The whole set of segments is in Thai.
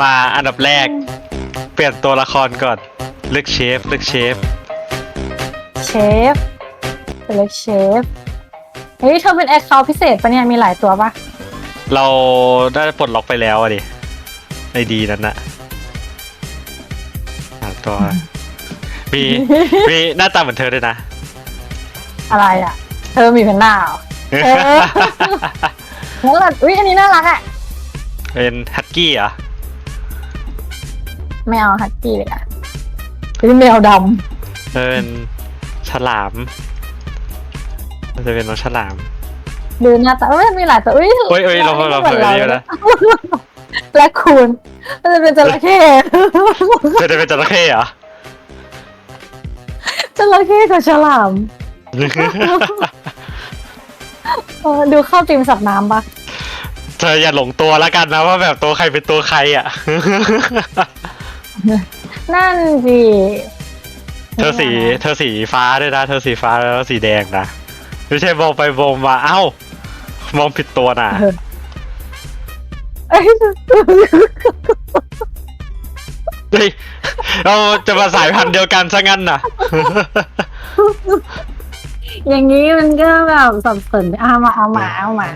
มาอันดับแรก เปลี่ยนตัวละครก่อน เลือกเชฟ เลือกเชฟ เชฟเป็นเล็กเชฟ เฮ้ย เธอเป็นแอคเคาท์พิเศษปะเนี่ย มีหลายตัวปะเราได้ปลดล็อกไปแล้วอะดิไอดีนั้นนะหาตัว มี มีหน้าตาเหมือนเธอด้วยนะ อะไรอะ เธอมีเป็นหน้าเหรอเอองั้นเราอุ้ยอันนี้น่ารักอะ เป็นฮัตกี้เหรอ ไม่เอาฮัตตี้เลยอะเป็นแมวดเธอเป็นฉลาม มันจะเป็นน้องฉลามำดูหน้าตาเอ้ยมีหลายตัวอุ้ยเฮ้ยเฮ้ยเราเราเผลอเดียวนะ และคุณมันจะเป็นจระเข้เธอจะเป็นจระเข้เหรอ จระเข้กับฉลามเออดูเข้าตีมสัตว์น้ำปะเธออย่าหลงตัวแล้วกันนะว่าแบบตัวใครเป็นตัวใครอะ นั่นสิเธอสีเธอสีฟ้าด้วยนะ เธอสีฟ้าแล้วสีแดงนะไม่ใช่มองไปมองมาเอ้ามองผิดตัวน่ะเออเอ้ยเฮ้ยเราจะมาสายพันธุ์เดียวกันซะงั้นน่ะ อย่างนี้มันก็แบบสับสนเอามาเอามาเอามา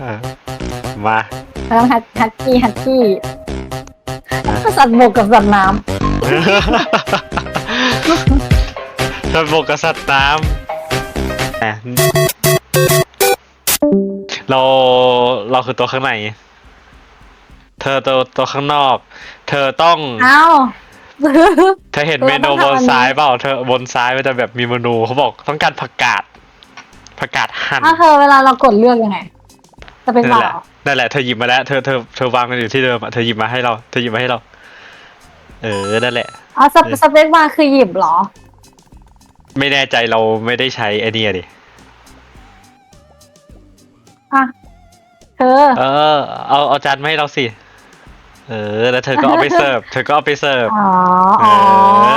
เออมาแล้วฮัตฮัตกี้ฮัตกี้ สัตว์บกกับสัตว์น้สัตว์บกกับสัตว์น้ำแหมเรา เราคือตัวข้างใน เธอตัวตัวข้างนอก เธอต้องำเอ้า เธอเห็นเราเมนูต้องบทำอันนนี้ซ้ายเปล่า เธอบนซ้ายมันจะแบบมีเมนูเขาบอกต้องการผักกาด ผักกาดหั่นอ้าวเธอเวลาเรากดเลือกยังไง จะเป็นนั่เปนล่าแหละ นั่นแหละเธอหยิบมาแล้วเธอเธอเธอวางมันอยู่ที่เดิมอะเธอหยิบมาให้เราเธอหยิบมาให้เรา เออนั่นแหละ อ๋อสเปสเปคบาร์คือหยิบเหรอ ไม่แน่ใจเราไม่ได้ใช้ไอเนียดิอะ เธอ เออเอาเอาจานมาให้เราสิ เออ แล้วเธอก็เอาไปเสิร์ฟเธอก็เอาไปเสิร์ฟ อ๋อ อ๋อ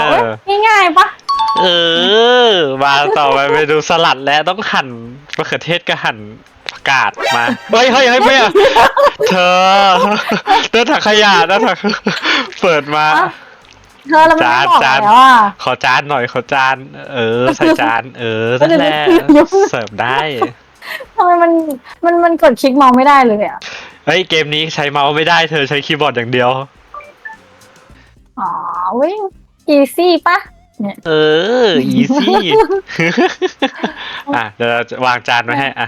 เออ เอ้ยง่ายๆปะเออ มาต่อไปเมนูสลัดแล้วต้องหั่นมะเขือเทศก็หั่นผั กกาดมา เฮ้ยเฮ้ยเฮ้ยไม่อะเธอเดินถังขยะนะถังเปิดมา เธอเราไม่ได้บอกจานแล้วอะขอจานหน่อยขอจาน เออ ใส่จาน เออนั่นแหละเดี๋ยวเสิร์ฟได้ทำไมมันมันมันกดคลิกมองไม่ได้เลยอะเฮ้ยเกมนี้ใช้เมาส์ไม่ได้เธอใช้คีย์บอร์ดอย่างเดียว อ๋อวิ่งอีซี่ปะเนี่ยเออ อีซี่ อะ เดี๋ยวเราจะวางจานไว้ให้ อะ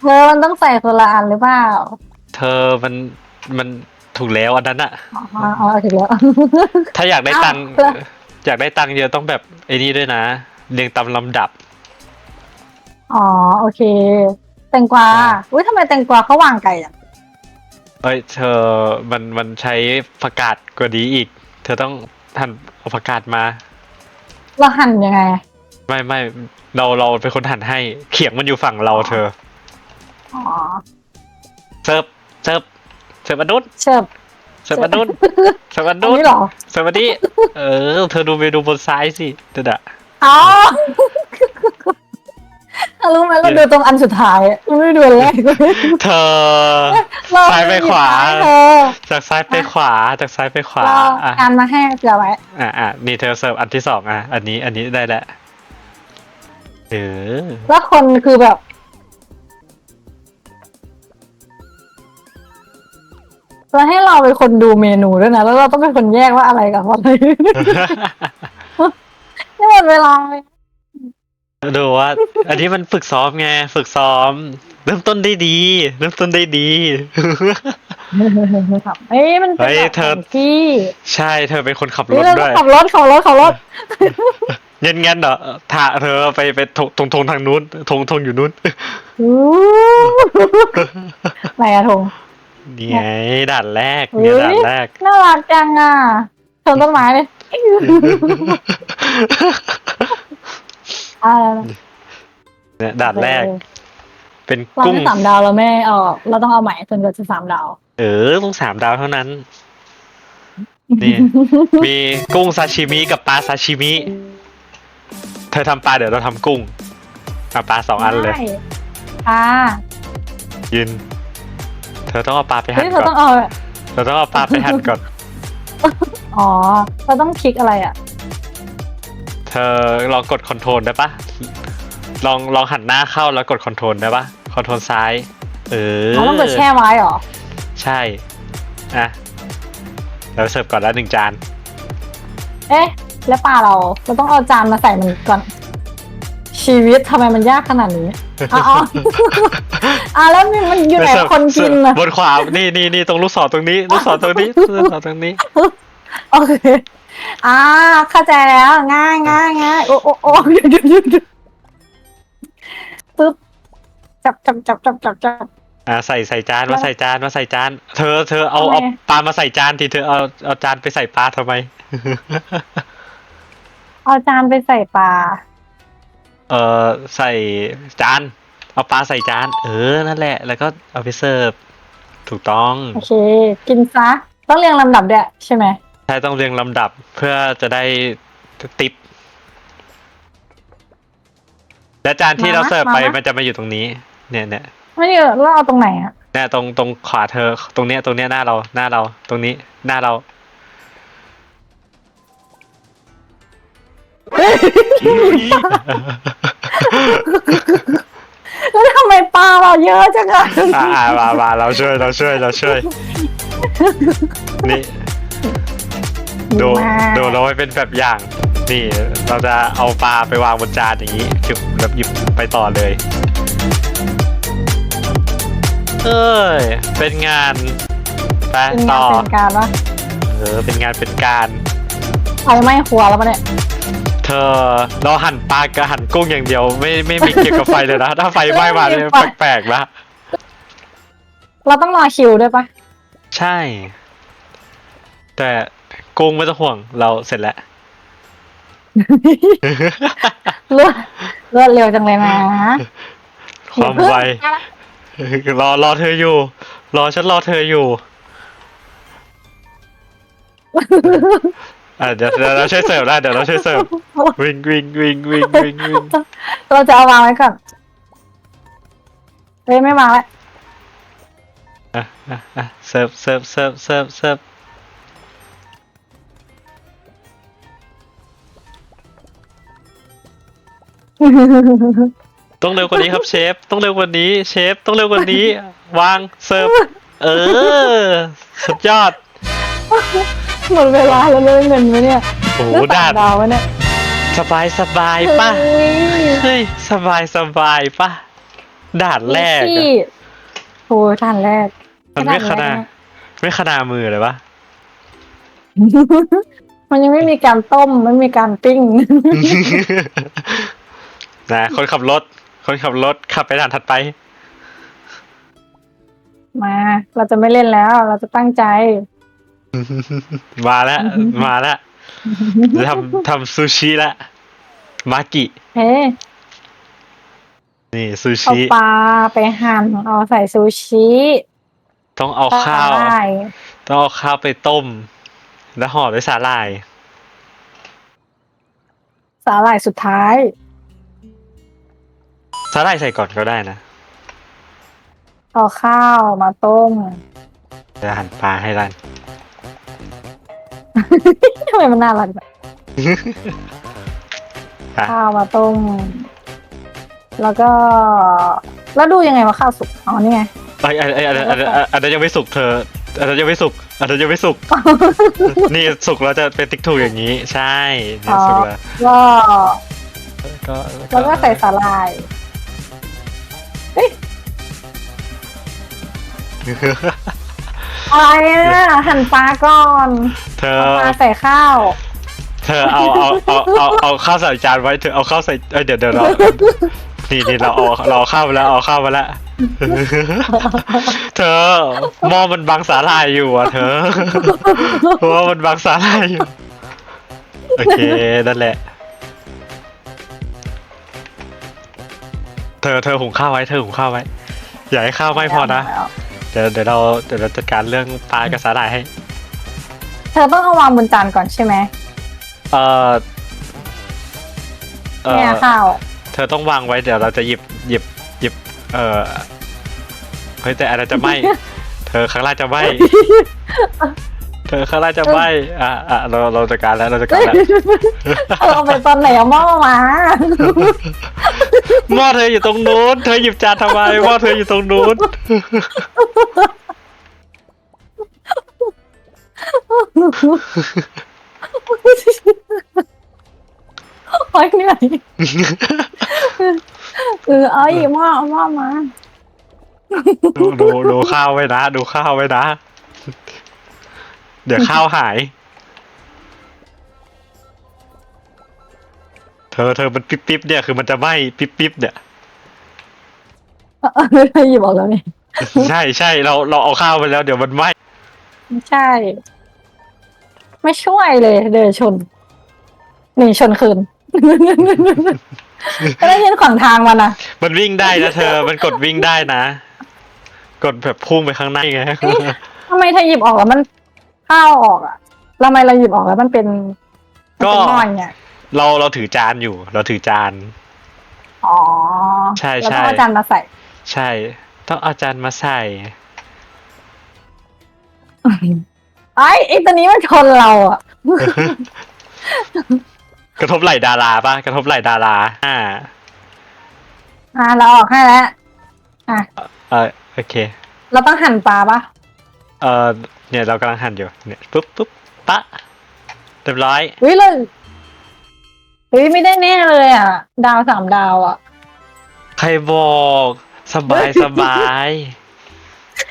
เธอมันต้องใส่คนละอันหรือเปล่าเธอมันมันถูกแล้วอันนั้นอะอ๋ออ๋อถึงแล้ว ถ้าอยากได้ตังค์อ้าวแล้วอยากได้ตังค์เยอะต้องแบบไอ้นี่ด้วยนะเรียงตามลำดับ อ๋อโอเค แตงกวาอ่าอุ้ยทำไมแตงกวาเขาวางไก่อะเอ้ยเธอมันมันใช้ผักกาดกว่านี้อีก เธอต้องหั่นเอาผักกาดมา เราหั่นยังไงไม่ไม่เราเราเป็นคนหั่นให้เขียงมันอยู่ฝั่งเราเธอ อ๋อเสิร์ฟเสิร์ฟเสิร์ฟอนุษเชิบเสิร์ฟอนุษเสิร์ฟออันนุษนี้เหรอเสิร์ฟอันนี้เออ เธอดูเมนูบนซ้ายสิเด็ดอะอ๋อรู้ไหมเราดูตรงอันสุดท้ายไม่ได้ดูอันแรกเธอ เราซ้ายไปขวาเธอจากซ้ายไปขวาจากซ้ายไปขวาเราอะการมาให้เผื่อไว้ อะอะนี่เธอเสิร์ฟอันที่สองอะอันนี้อันนี้ได้แล้วเออแล้วคนคือแบบ เราให้เราเป็นคนดูเมนูด้วยนะ แล้วเราต้องเป็นคนแยกว่าอะไรกับอะไรนี่หมดเวลาเลยดูว่า อันนี้มันฝึกซ้อมไง ฝึกซ้อม เริ่มต้นได้ดี เริ่มต้นได้ดีเฮ้ยมันเป็นเฮ้ยแบบเธอแผนที่ใช่เธอเป็นคนขับรเฮ้ยถเราด้ต้อวยงขับรถขับรถขับรถเงี้ยงั้นเหรอถ่าเธอไปไปทงทงทงทางนู้นทงทงอยู่นู้นอู้ไหนอะทง นี่ไงด่านแรกเฮ้ยเนี่ยด่านแรก น่ารักจังอะชนต้นไม้เลยอ่าเนี่ยด่านแรก เป็นเรากุ้งได้สามดาวเราไม่ออกเราต้องเอาใหม่จนกว่าจะสามดาวเออต้องสามดาวเท่านั้น นี่ มีกุ้งซาชิมิกับปลาซาชิมิ เธอทำปลาเดี๋ยวเราทำกุ้งเอาปลาสองอันเลยใช่อ่ายืน เธอต้องเอาปลาไปหั่เฮ้ยนเราก่ต้ออนงเอาเราต้องเอาปลาไปหั่นก่อน อ๋อเราต้องคลิกอะไรอะ เธอลองกดคอนโทรลได้ปะลองลองหันหน้าเข้าแล้วกดคอนโทรลได้ปะคอนโทรลซ้าย เออเราต้องกดแช่ไว้เหรอ ใช่อะเราเสิร์ฟก่อนแล้วหนึ่งจาน เอ๊ะ แล้วปลาเรา เราต้องเอาจานมาใส่มันก่อน ชีวิตทำไมมันยากขนาดนี้ อ๋อ ออะแล้วมันมันอยู่ไหนเสิร์ฟคนกินเสิร์ฟอะบนขวา นี่นี่นี่ตรงลูกศรตรงนี้ ลูกศรตรงนี้ลูกศรตรงนี้ โอเค อ่า เข้าใจแล้ว ง่ายง่ายง่ายโอ้โอ้โอ้หยุดหยุดหยุดหยุดปึ๊บ จับจับจับจับจับจับอ่าใส่ใส่จานมาใส่จานมาใส่จาน เธอเธอเอาทำไมเอาปลามาใส่จานทีเธอเอาเอาจานไปใส่ปลาทำไม เอาจานไปใส่ปลา เออใส่จาน เอาปลาใส่จาน เออ นั่นแหละ แล้วก็เอาไปเสิร์ฟ ถูกต้อง โอเค กินซะ ต้องเรียงลำดับด้วยใช่ไหม ใช่ต้องเรียงลำดับเพื่อจะได้ติป และจานที่เราเสิร์ฟไปมันจะมาอยู่ตรงนี้ เนี่ยเนี่ยไม่เยอะแล้วเอาตรงไหนอะเนี่ยตรงตรงขวาเธอ ตรงเนี้ย ตรงเนี้ยหน้าเรา หน้าเรา ตรงนี้ หน้าเรา แล้วทำไมปลาเราเยอะจังอะอ่าอ่ามามาเราช่วยเราช่วยเราช่วย นี่ดูมาดูเราไว้เป็นแบบอย่าง นี่ เราจะเอาปลาไปวางบนจานอย่างนี้จุบแล้วหยิบไปต่อเลยเอ้ยเป็นงานไปเป็นงาต่นอเป็นการวะเออเป็นงานเป็นการ ไฟไหม้ครัวแล้วปะเนี่ย เธอเราหั่นปลากับหั่นกุ้งอย่างเดียว ไม่ไม่มีเกี่ยวกับไฟเลยนะ ถ้าไฟไหม้มาเนี่ยแปลกๆนะเราต้องรอคิวด้วยปะใช่ แต่กุ้งไม่ต้องห่วงเราเสร็จแล้วเลือดเลือดเร็วจังเลยนะความไวรอรอเธออยู่ รอฉันรอเธออยู่ อะเดี๋ยวเดี๋ยวเราช่วยเสิร์ฟได้เดี๋ยวเราช่วยเสิร์ฟวิ่งวิ่งวิ่งวิ่งวิ่งวิ่งเราจะเอาวางไว้ก่อนเฮ้ยไม่วางแล้วอะอะอะเสิร์ฟเสิร์ฟเสิร์ฟเสิร์ฟเสิร์ฟต้องเร็วกว่านี้ครับเชฟ ต้องเร็วกว่านี้เชฟ ต้องเร็วกว่านี้ วางเสิร์ฟ เออ สุดยอด หมดเวลาแล้วเรื่องเงินไหมเนี่ยโอ้โหเรื่องด่าต่านงดาวไหมเนี่ยสบายสบายป่ะเฮ้ยเฮ้ยสบายสบายป่ะด่านแรกพี่อะ โอ้ยด่านแรกมันไม่ขด่านแรนาดกไม่ขนาดมือเลยปะมันยังไม่มีการต้มไม่มีการปิ้ง นะคนขับรถ คนขับรถขับไปด่านถัดไป มา เราจะไม่เล่นแล้ว เราจะตั้งใจ มาแล้ว มาแล้วจะทำทำซูชิละมากิเฮ้นี่ซูเอาชิปลาไปหั่นเอาใส่ซูชิต้องเอาข้าว ได้ ต้องเอาข้าวไปต้ม แล้วห่อด้วยสาหร่าย สาหร่ายสุดท้าย สาหร่ายใส่ก่อนก็ได้นะเอาข้าวมาต้มจะหั่นปลาให้รัน ทำไมมันน่ารักแบบอะ ข้าวมาต้ม แล้วก็ แล้วดูยังไงว่าข้าวสุก อ๋อ นี่ไง ไอ้ไอ้ไอ้อันนั้นอันนั้นอันนั้นยังไม่สุกเธออันนั้นยังไม่สุกอันนั้นยังไม่สุก นี่สุกแล้วจะเป็นติ๊กถูกอย่างนี้ ใช่นี่สุกแล้วก็ ก็แล้วก็ใส่สาหร่าย อะไรอะหั่นปลาก่อนเธอ เอาปลาใส่ข้าว เธอเอาเอาเอาเอาเอาข้าวใส่จานไว้เธอเอาข้าวใส่เอ้ยเดี๋ยวเดี๋ยวเรานี่นี่เราเอาเราเอาข้าวมาแล้วเอาข้าวมาแล้วเธอหม้อมันบังสาหร่ายอยู่อะเธอหม้อมันบังสาหร่ายอยู่โอเคนั่นแหละ เธอเธอหุงข้าวไว้เธอหุงข้าวไว้อย่าให้ข้าวไหม้พอนะเดี๋ยวเดี๋ยวเราเดี๋ยวเราจัดการเรื่องปลากับสาหร่ายให้ เธอต้องเอาวางบนจานก่อนใช่ไหมเอ่อเอ่เนี่ยอข้าวเธอต้องวางไว้เดี๋ยวเราจะหยิบหยิบหยิบ เอ่อเฮ้ยแต่อันนั้นจะไหม เธอข้างล่างจะไหมเธอข้างล่างจะไหมอะอะเราเราจัดการแล้วเราจัดการแล้ว เออเอาไปตอนไหนเอาหม้อมา หม้อเธออยู่ตรงนู้น เธอหยิบจานทำไมหม้อเธออยู่ตรงนู้น โอ๊ยเหนื่อยเออเอาอีกหม้อเอาหม้อมา ดูดูดูข้าวไว้นะ ดูข้าวไว้นะ เดี๋ยวข้าวหาย ธอเธอมันปิ๊บปิ๊บเนี่ยคือมันจะไหม้ปิ๊บปิ๊บเนี่ยเออหยิบออกแล้วนี่ใช่ใช่เราเราเอาข้าวไปแล้วเดี๋ยวมันไหม้ไม่ใช่ ไม่ช่วยเลย เดินชนหนีชนคืนก็ได้ยินขวางทางมันนะมันวิ่งได้นะเธอ มันกดวิ่งได้นะ กดแบบพุ่งไปข้างหน้าไงทำไมเธอหยิบออกแล้วมันข้าวออกอะทำไมเราหยิบออกแล้วมันเป็นมันก็เป็นหม้อเนี่ย เราเราถือจานอยู่ เราถือจาน อ๋อใช่แล้วใช่ก็เอาจานมาใส่ ใช่ ต้องเอาจานมาใส่ ไอ้ไอ้ตัวนี้มันชนเราอะ กระทบไหล่ดาราปะกระทบไหล่ดาราอ่าอ่าเราออกให้แล้วอะเออโอเค เราต้องหั่นปลาปะเออเนี่ยเรากำลังหั่นอยู่เนี่ยปุ๊บปุ๊บปะเรียบร้อยเฮ้ยเรา เฮ้ยไม่ได้แน่เลยอะ ดาวสามดาวอะ ใครบอกสบายสบาย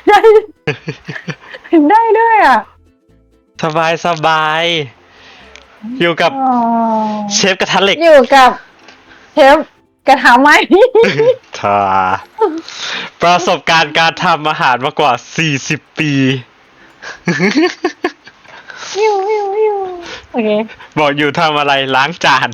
ได้ ได้ด้วยอะสบายสบายอยู่กับอ๋อเชฟกระทะเหล็กอยู่กับเชฟกระทะไหมเธอประสบการณ์การทำอาหารมากว่า 40 ปียิวยิวยิว โอเค บอกอยู่ทำอะไรล้างจาน